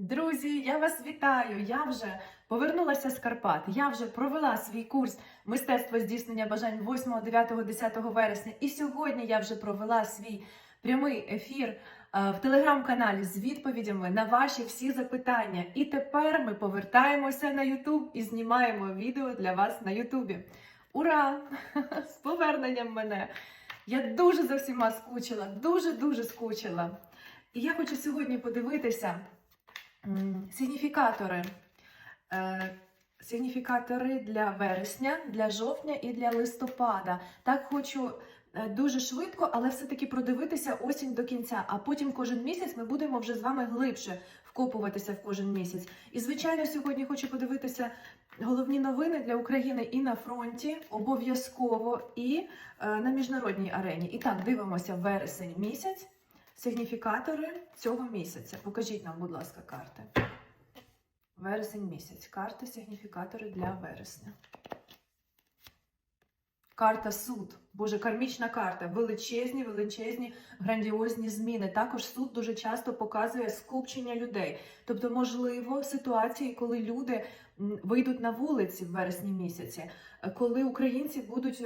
Друзі, я вас вітаю! Я вже повернулася з Карпат. Я вже провела свій курс мистецтво здійснення бажань 8, 9, 10 вересня. І сьогодні я вже провела свій прямий ефір е, в телеграм-каналі з відповідями на ваші всі запитання. І тепер ми повертаємося на Ютуб і знімаємо відео для вас на Ютубі. Ура! З поверненням мене! Я дуже за всіма скучила, дуже дуже скучила. І я хочу сьогодні подивитися. Сигніфікатори. Е, Сигніфікатори для вересня, для жовтня і для листопада. Так хочу е, дуже швидко, але все-таки продивитися осінь до кінця. А потім кожен місяць ми будемо вже з вами глибше вкопуватися в кожен місяць. І звичайно, сьогодні хочу подивитися головні новини для України і на фронті, обов'язково, і е, на міжнародній арені. І так, дивимося вересень місяць. Сигніфікатори цього місяця. Покажіть нам, будь ласка, карти. Вересень місяць. Карти сигніфікатори для вересня. Карта суд. Боже, кармічна карта. Величезні, величезні, грандіозні зміни. Також суд дуже часто показує скупчення людей. Тобто, можливо, ситуації, коли люди вийдуть на вулиці в вересні місяці, коли українці будуть.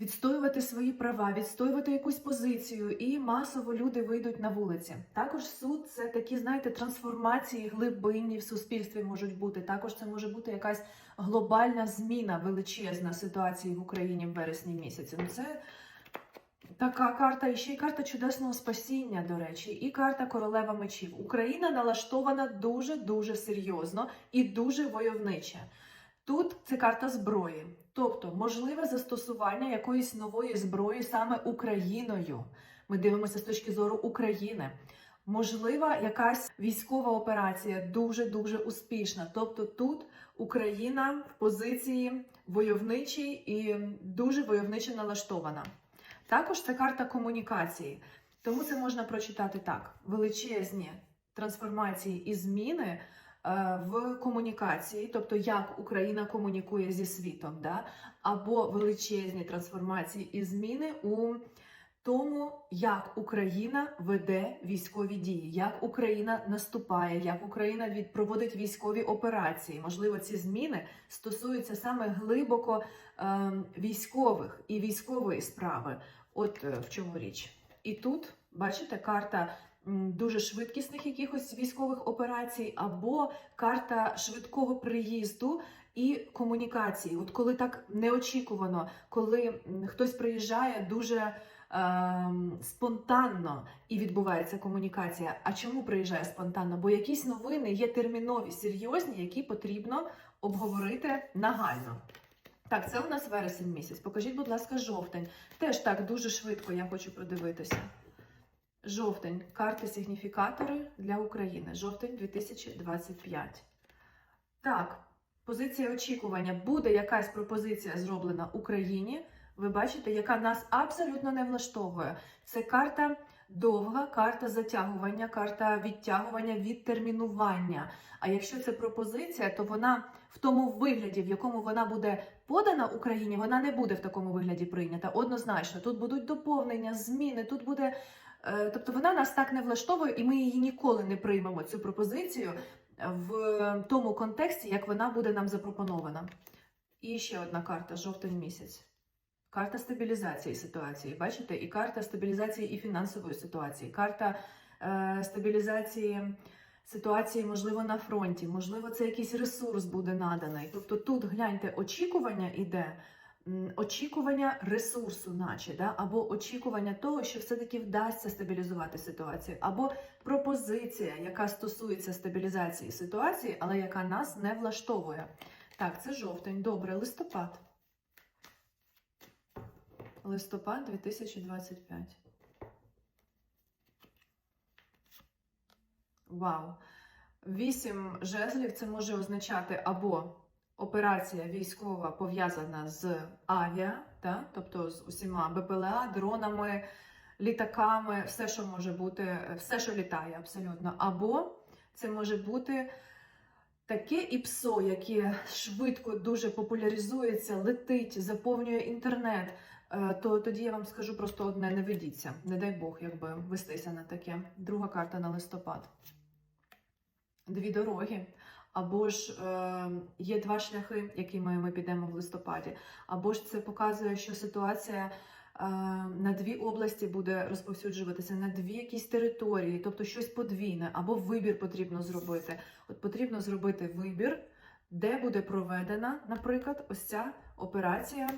Відстоювати свої права, відстоювати якусь позицію, і масово люди вийдуть на вулиці. Також суд це такі, знаєте, трансформації глибинні в суспільстві можуть бути. Також це може бути якась глобальна зміна, величезна ситуації в Україні в вересні місяці. Ну це така карта, і ще й карта чудесного спасіння, до речі, і карта королева мечів. Україна налаштована дуже дуже серйозно і дуже войовниче. Тут це карта зброї, тобто можливе застосування якоїсь нової зброї саме Україною. Ми дивимося з точки зору України. Можлива якась військова операція дуже дуже успішна. Тобто тут Україна в позиції войовничій і дуже войовниче налаштована. Також це карта комунікації, тому це можна прочитати так: величезні трансформації і зміни в комунікації, тобто як Україна комунікує зі світом, да? або величезні трансформації і зміни у тому, як Україна веде військові дії, як Україна наступає, як Україна проводить військові операції. Можливо, ці зміни стосуються саме глибоко е, військових і військової справи. От е, в чому річ. І тут бачите карта дуже швидкісних якихось військових операцій, або карта швидкого приїзду і комунікації. От коли так неочікувано, коли хтось приїжджає дуже ем, спонтанно і відбувається комунікація. А чому приїжджає спонтанно? Бо якісь новини є термінові, серйозні, які потрібно обговорити нагально. Так, це у нас вересень місяць. Покажіть, будь ласка, жовтень. Теж так дуже швидко я хочу продивитися. Жовтень. Карти сигніфікатори для України. Жовтень 2025. Так, позиція очікування. Буде якась пропозиція зроблена Україні. Ви бачите, яка нас абсолютно не влаштовує. Це карта довга, карта затягування, карта відтягування, відтермінування. А якщо це пропозиція, то вона в тому вигляді, в якому вона буде подана Україні, вона не буде в такому вигляді прийнята. Однозначно, тут будуть доповнення, зміни, тут буде. Е, Тобто вона нас так не влаштовує, і ми її ніколи не приймемо цю пропозицію в тому контексті, як вона буде нам запропонована. І ще одна карта жовтень місяць. Карта стабілізації ситуації. Бачите? І карта стабілізації і фінансової ситуації, карта е, стабілізації ситуації, можливо, на фронті, можливо, це якийсь ресурс буде наданий. Тобто тут гляньте, очікування іде. Очікування ресурсу, наче, да? або очікування того, що все-таки вдасться стабілізувати ситуацію, або пропозиція, яка стосується стабілізації ситуації, але яка нас не влаштовує. Так, це жовтень. Добре, листопад. Листопад 2025. Вау. Вісім жезлів це може означати або операція військова пов'язана з авіа, та? тобто з усіма БПЛА, дронами, літаками, все, що може бути, все, що літає абсолютно. Або це може бути таке ІПСО, яке швидко дуже популяризується, летить, заповнює інтернет. Е, То тоді я вам скажу просто одне: не ведіться. Не дай Бог, якби вестися на таке. Друга карта на листопад. дві дороги. Або ж е, є два шляхи, якими ми підемо в листопаді, або ж це показує, що ситуація е, на дві області буде розповсюджуватися, на дві якісь території, тобто щось подвійне, або вибір потрібно зробити. От потрібно зробити вибір, де буде проведена, наприклад, ось ця операція.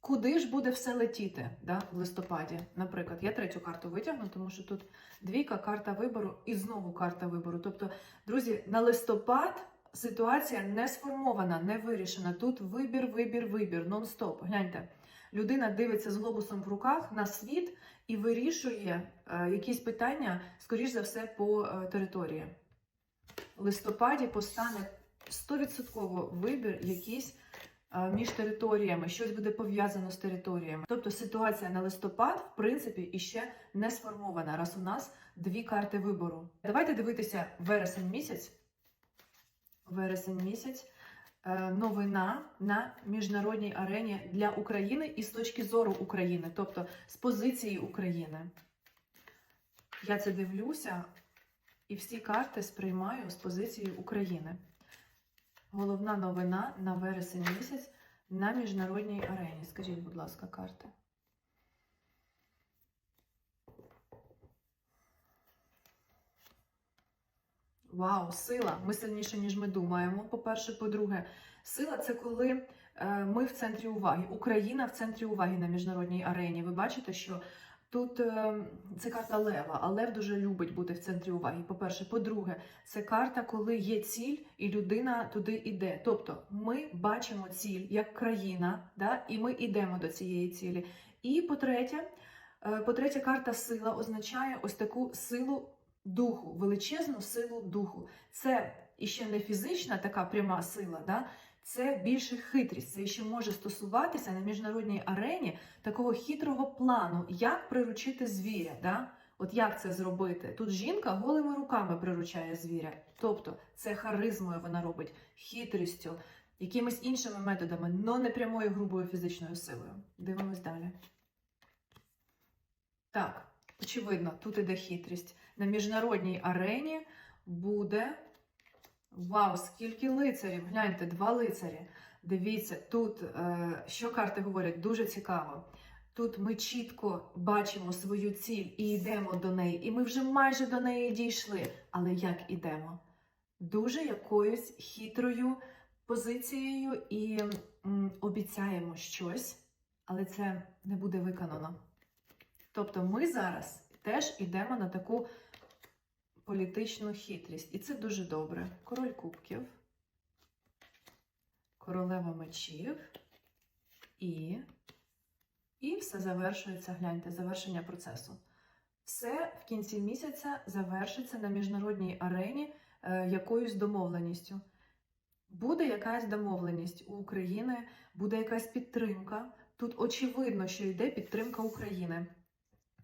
Куди ж буде все летіти да, в листопаді? Наприклад, я третю карту витягну, тому що тут двійка, карта вибору і знову карта вибору. Тобто, друзі, на листопад ситуація не сформована, не вирішена. Тут вибір, вибір, вибір, нон-стоп. Гляньте, людина дивиться з глобусом в руках на світ і вирішує е, якісь питання, скоріш за все, по е, території. В листопаді постане 100% вибір якийсь між територіями, щось буде пов'язано з територіями. Тобто ситуація на листопад, в принципі, іще не сформована, раз у нас дві карти вибору. Давайте дивитися вересень місяць. Вересень місяць. Е, Новина на міжнародній арені для України і з точки зору України, тобто з позиції України. Я це дивлюся і всі карти сприймаю з позиції України. Головна новина на вересень місяць на міжнародній арені. Скажіть, будь ласка, карти. Вау, сила! Ми сильніше, ніж ми думаємо. По-перше, по-друге, сила це коли е, ми в центрі уваги. Україна в центрі уваги на міжнародній арені. Ви бачите, що тут е, це карта Лева, а Лев дуже любить бути в центрі уваги. По-перше, по-друге, це карта, коли є ціль, і людина туди йде. Тобто ми бачимо ціль як країна, да, і ми йдемо до цієї цілі. І по-третє, е, по-третє, карта сила означає ось таку силу духу, величезну силу духу. Це іще не фізична така пряма сила, да? Це більше хитрість. Це ще може стосуватися на міжнародній арені такого хитрого плану, як приручити звіря. Да? От як це зробити? Тут жінка голими руками приручає звіря. Тобто це харизмою вона робить, хитрістю, якимись іншими методами, але не прямою грубою фізичною силою. Дивимось далі. Так, очевидно, тут іде хитрість. На міжнародній арені буде. Вау, скільки лицарів! Гляньте, два лицарі. Дивіться, тут е, що карти говорять, дуже цікаво. Тут ми чітко бачимо свою ціль і йдемо до неї. І ми вже майже до неї дійшли. Але як ідемо? Дуже якоюсь хитрою позицією і м, обіцяємо щось, але це не буде виконано. Тобто ми зараз теж йдемо на таку політичну хитрість. І це дуже добре. Король кубків, королева мечів і. І все завершується, гляньте, завершення процесу. Все в кінці місяця завершиться на міжнародній арені е, якоюсь домовленістю. Буде якась домовленість у України, буде якась підтримка. Тут очевидно, що йде підтримка України.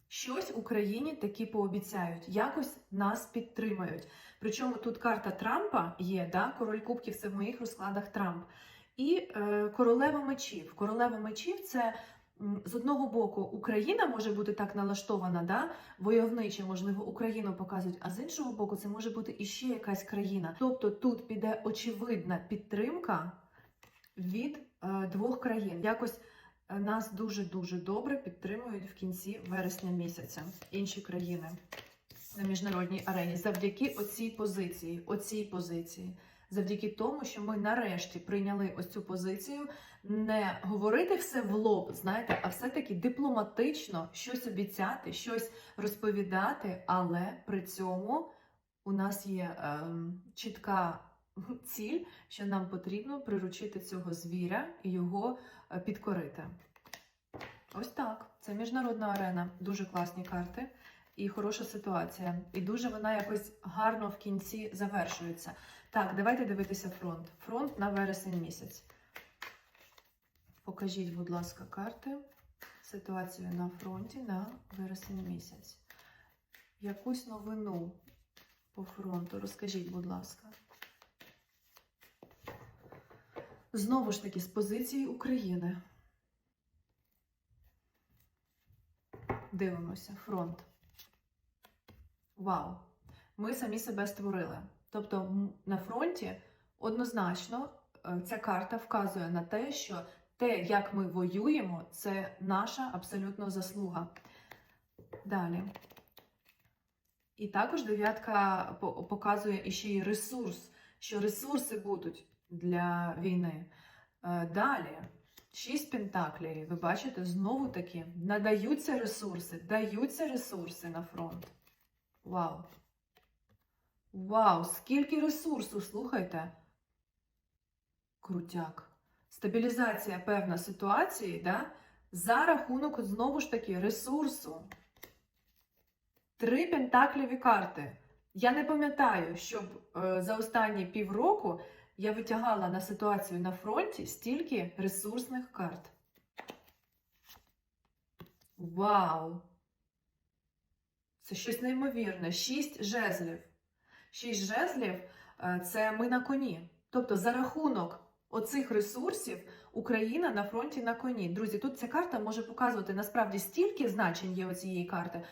Щось Україні таки пообіцяють, якось нас підтримають. Причому тут карта Трампа є, да? король кубків це в моїх розкладах Трамп. І е, королева мечів. Королева мечів це з одного боку Україна може бути так налаштована, да? войовниче, можливо, Україну показують, а з іншого боку, це може бути іще якась країна. Тобто тут піде очевидна підтримка від е, двох країн. Якось нас дуже-дуже добре підтримують в кінці вересня місяця інші країни на міжнародній арені завдяки оцій позиції, оцій позиції. Завдяки тому, що ми нарешті прийняли ось цю позицію, не говорити все в лоб, знаєте, а все-таки дипломатично щось обіцяти, щось розповідати, але при цьому у нас є ем, чітка ціль, що нам потрібно приручити цього звіря і його е, підкорити. Ось так. Це міжнародна арена. Дуже класні карти і хороша ситуація. І дуже вона якось гарно в кінці завершується. Так, давайте дивитися фронт. Фронт на вересень місяць. Покажіть, будь ласка, карти. Ситуацію на фронті на вересень місяць. Якусь новину по фронту. Розкажіть, будь ласка. Знову ж таки, з позиції України. Дивимося, фронт. Вау! Ми самі себе створили. Тобто на фронті однозначно е, ця карта вказує на те, що те, як ми воюємо, це наша абсолютно заслуга. Далі. І також дев'ятка показує іще й ресурс, що ресурси будуть для війни. Е, Далі, шість пентаклів. Ви бачите, знову таки надаються ресурси, даються ресурси на фронт. Вау! Вау! Скільки ресурсу, слухайте. Крутяк. Стабілізація певна ситуації, да? за рахунок, знову ж таки, ресурсу. Три пентакліві карти. Я не пам'ятаю, щоб е, за останні півроку я витягала на ситуацію на фронті стільки ресурсних карт. Вау! Це щось неймовірне. Шість жезлів. Шість жезлів е, це ми на коні. Тобто, за рахунок оцих ресурсів Україна на фронті на коні. Друзі, тут ця карта може показувати насправді стільки значень є у цієї карти.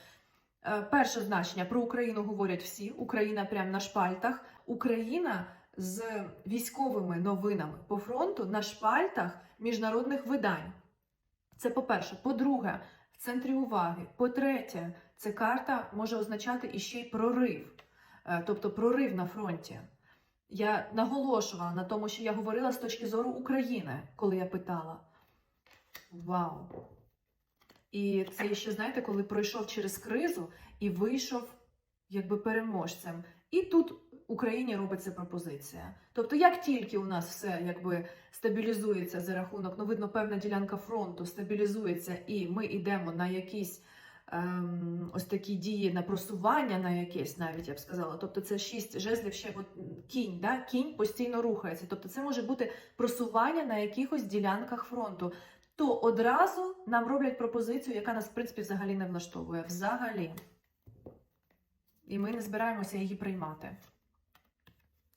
Е, Перше значення про Україну говорять всі. Україна прямо на шпальтах. Україна з військовими новинами по фронту на шпальтах міжнародних видань. Це по-перше. По-друге, в центрі уваги. По-третє, ця карта може означати іще й прорив, Е, тобто прорив на фронті. Я наголошувала на тому, що я говорила з точки зору України, коли я питала. Вау! І це ще, знаєте, коли пройшов через кризу і вийшов якби переможцем. І тут Україні робиться пропозиція. Тобто, як тільки у нас все якби стабілізується за рахунок, ну видно, певна ділянка фронту стабілізується, і ми йдемо на якісь ем, ось такі дії на просування, на якесь, навіть я б сказала. Тобто, це шість жезлів ще от, кінь, да? кінь постійно рухається. Тобто, це може бути просування на якихось ділянках фронту. То одразу нам роблять пропозицію, яка нас, в принципі, взагалі не влаштовує. Взагалі. І ми не збираємося її приймати.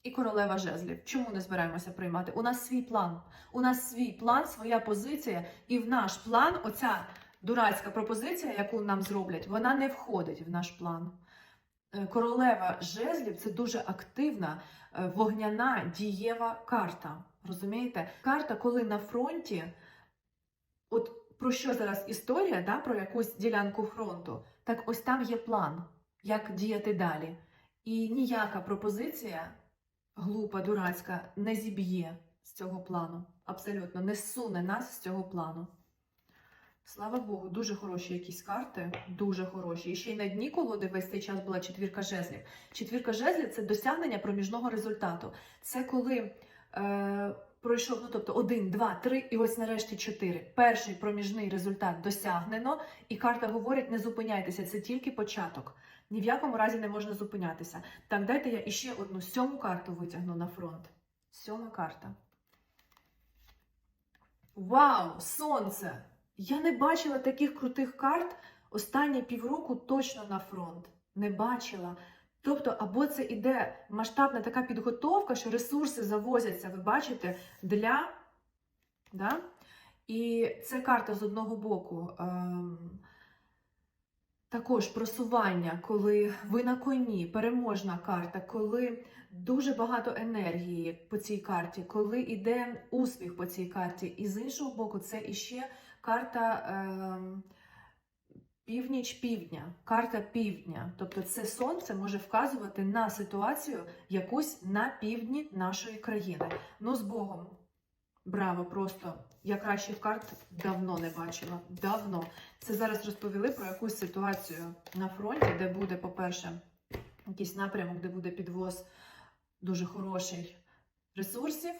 І королева жезлів. Чому не збираємося приймати? У нас свій план. У нас свій план, своя позиція, і в наш план оця дурацька пропозиція, яку нам зроблять, вона не входить в наш план. Е, Королева жезлів це дуже активна, е, вогняна, дієва карта. Розумієте? Карта, коли на фронті, от про що зараз історія, да, про якусь ділянку фронту, так ось там є план, як діяти далі. І ніяка пропозиція, глупа, дурацька, не зіб'є з цього плану. Абсолютно не суне нас з цього плану. Слава Богу, дуже хороші якісь карти, дуже хороші. І ще й на дні колоди весь цей час була четвірка жезлів. Четвірка жезлів це досягнення проміжного результату. Це коли е, пройшов, ну тобто один, два, три, і ось нарешті чотири. Перший проміжний результат досягнено, і карта говорить: не зупиняйтеся, це тільки початок. Ні в якому разі не можна зупинятися. Так, дайте я іще одну сьому карту витягну на фронт. Сьома карта. Вау! Сонце! Я не бачила таких крутих карт останні півроку точно на фронт. Не бачила. Тобто, або це іде масштабна така підготовка, що ресурси завозяться, ви бачите, для. Да? І це карта з одного боку. Ем, також просування, коли ви на коні, переможна карта, коли дуже багато енергії по цій карті, коли йде успіх по цій карті. І з іншого боку, це іще карта ем, північ півдня, карта півдня. Тобто це сонце може вказувати на ситуацію якусь на півдні нашої країни. Ну, з Богом. Браво, просто я кращих карт давно не бачила. Давно. Це зараз розповіли про якусь ситуацію на фронті, де буде, по-перше, якийсь напрямок, де буде підвоз дуже хороший ресурсів,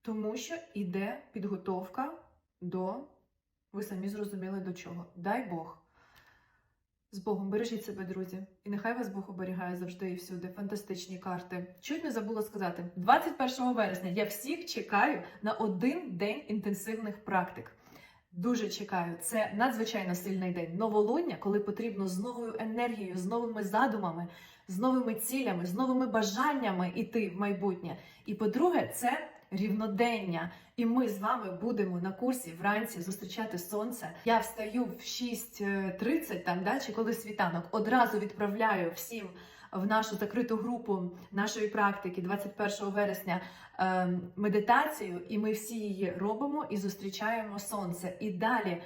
тому що йде підготовка до, ви самі зрозуміли до чого. Дай Бог. З Богом, бережіть себе, друзі, і нехай вас Бог оберігає завжди і всюди. Фантастичні карти. Чуть не забула сказати: 21 вересня я всіх чекаю на один день інтенсивних практик. Дуже чекаю. Це надзвичайно сильний день. Новолуння, коли потрібно з новою енергією, з новими задумами, з новими цілями, з новими бажаннями йти в майбутнє. І по-друге, це рівнодення. І ми з вами будемо на курсі вранці зустрічати сонце. Я встаю в 6.30, там да, чи коли світанок, одразу відправляю всім в нашу закриту групу нашої практики 21 вересня е, медитацію, і ми всі її робимо і зустрічаємо сонце. І далі.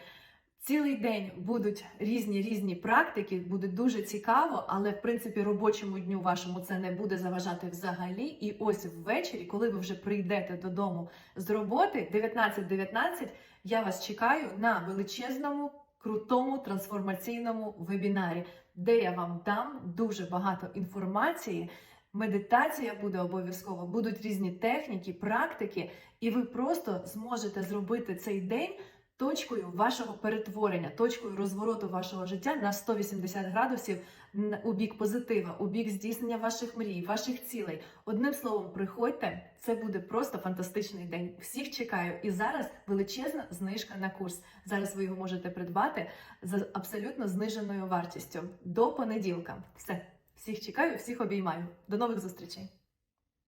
Цілий день будуть різні різні практики, буде дуже цікаво, але в принципі робочому дню вашому це не буде заважати взагалі. І ось ввечері, коли ви вже прийдете додому з роботи, 19.19, я вас чекаю на величезному, крутому трансформаційному вебінарі, де я вам дам дуже багато інформації. Медитація буде обов'язково, будуть різні техніки, практики, і ви просто зможете зробити цей день точкою вашого перетворення, точкою розвороту вашого життя на 180 градусів у бік позитива, у бік здійснення ваших мрій, ваших цілей. Одним словом, приходьте, це буде просто фантастичний день. Всіх чекаю. І зараз величезна знижка на курс. Зараз ви його можете придбати за абсолютно зниженою вартістю до понеділка. Все, всіх чекаю, всіх обіймаю. До нових зустрічей.